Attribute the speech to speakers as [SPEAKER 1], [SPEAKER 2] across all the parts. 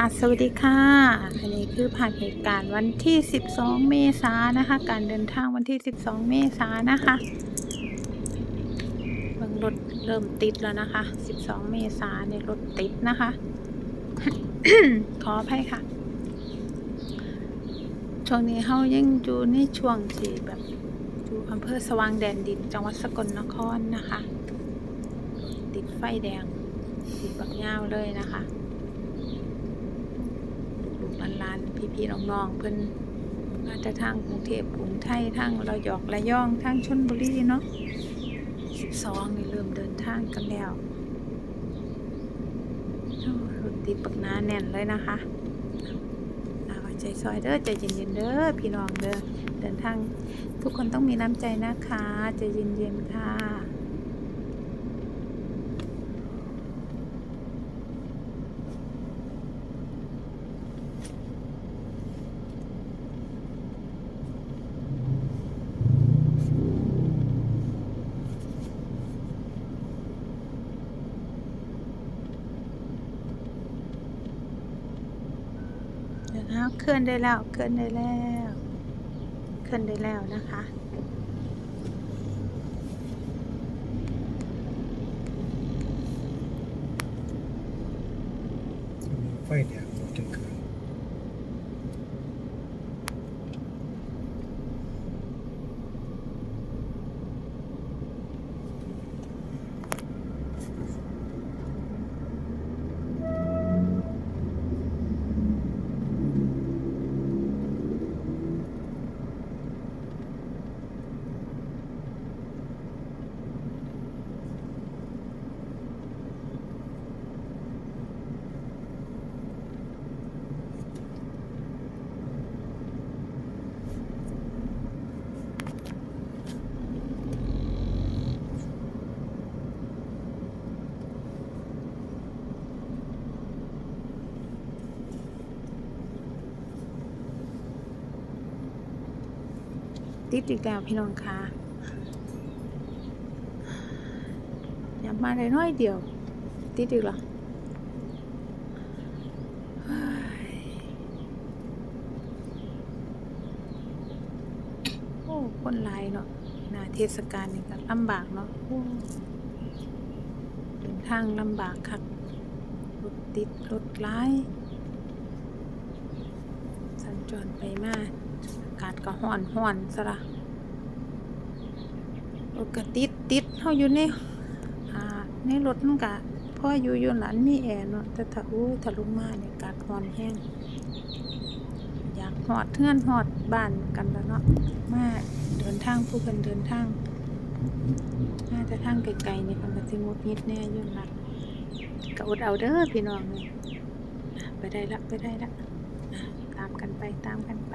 [SPEAKER 1] ค่ะ สวัสดีค่ะ อันนี้คือผ่านเหตุการณ์วันที่ 12 เมษายนนะคะ การเดินทางวันที่ 12 เมษายนนะคะบิ่งรถเริ่มติดแล้วนะคะ 12 เมษายนในรถติดนะคะ ขออภัยค่ะ ช่วงนี้เขายังอยู่ในช่วงที่แบบอยู่อำเภอสว่างแดนดิน จังหวัดสกลนครนะคะ ติดไฟแดงติดบักยาเลยนะคะ หลานๆพี่ๆน้องๆเพิ่นมาจากทางกรุงเทพกรุงไทยทางระยองระยองทางชลบุรีเนาะ12นี่เริ่มเดินทางกันแล้วรถติดปักหนาแน่นเลยนะคะอ่าใจซอยเด้อใจเย็นๆเด้อพี่น้องเด้อเดินทางทุกคนต้องมีน้ำใจนะคะใจเย็นๆค่ะ เคลื่อนได้แล้ว เคลื่อนได้แล้ว เคลื่อนได้แล้วนะคะ
[SPEAKER 2] ไฟเนี่ยกิน
[SPEAKER 1] ติดอีกแล้วพี่น้องคะอย่ามาได้น้อยเดียว ติดอีกแล้วโอ้ คนหลายเนาะนาเทศกาลนี่ก็ลำบากเนาะโอ้เดินทางลำบากครับรถติดรถร้าย สัญจรไปมาอากาศก็ห้อนห้อนซะละรถก็ติดติดเฮาอยู่ในอ่าในรถมันก็พออยู่อยู่หลันมีแอร์เนาะแต่ถ้าอู้ถ้าลงมาเนี่ยอากาศร้อนแห้งอยากหอดเทือนหอดบ้านกันแล้วเนาะมาเดินทางผู้คนเดินทางมาแต่ทางไกลๆนี่เพิ่นก็สิงุดหงิดแน่อยู่ล่ะก็อดเอาเด้อพี่น้องนี่อะไปได้ละไปได้ละตามกันไปตามกันไป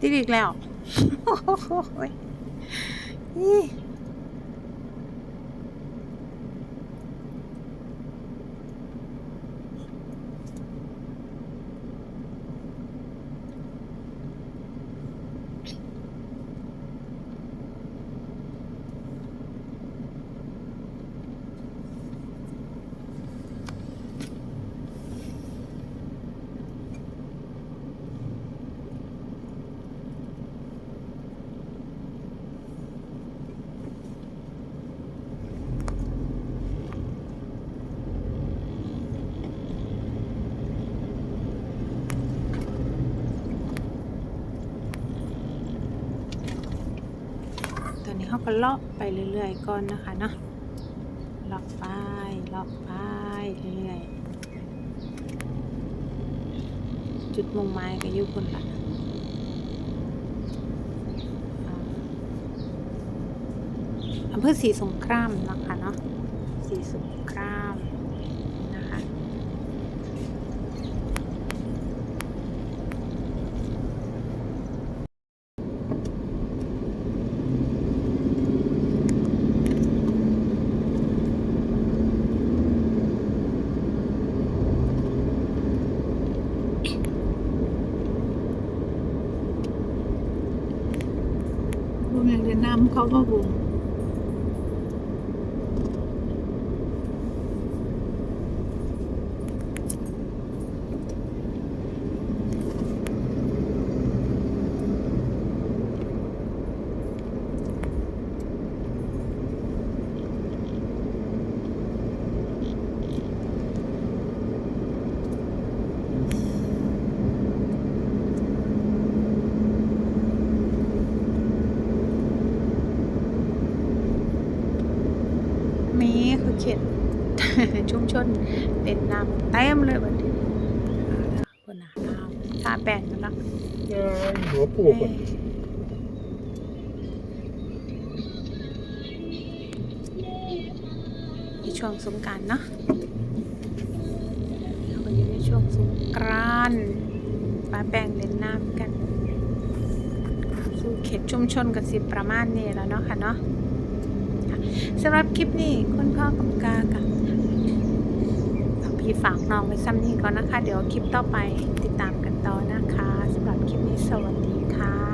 [SPEAKER 1] ติดอีกแล้วนี้ เขาก็เลาะไปเรื่อยๆก่อนนะคะเนาะเลาะไปเลาะไปเรื่อยๆจุดมุ่งหมายก็อยู่คนละอำเภอสีสงครามนะคะเนาะสีสงครามนะคะ โรงเรี ยนเรีย นน้ำเขาก็บุงมีคือเขียนชุมชนเป็นน้ำเต็มเลยบัดนี้เอาละคนน่ะเอาทาแป้งกันละ
[SPEAKER 2] เอ้ยหัวปูคน
[SPEAKER 1] ในช่วงสงกรารเนาะเราก็อยู่ในช่วงสงกรานต์ปาแป้งเล่นน้ำกันสู่เขตชุมชนกับสิประมาณนี้แล้วเนาะค่ะเนาะ ค่ะสำหรับคลิปนี้คุณพ่อกับกากับพี่ฝากน้องไว้ซ้ำนี้ก่อนนะคะ เดี๋ยวคลิปต่อไปติดตามกันต่อนะคะสำหรับคลิปนี้สวัสดีค่ะ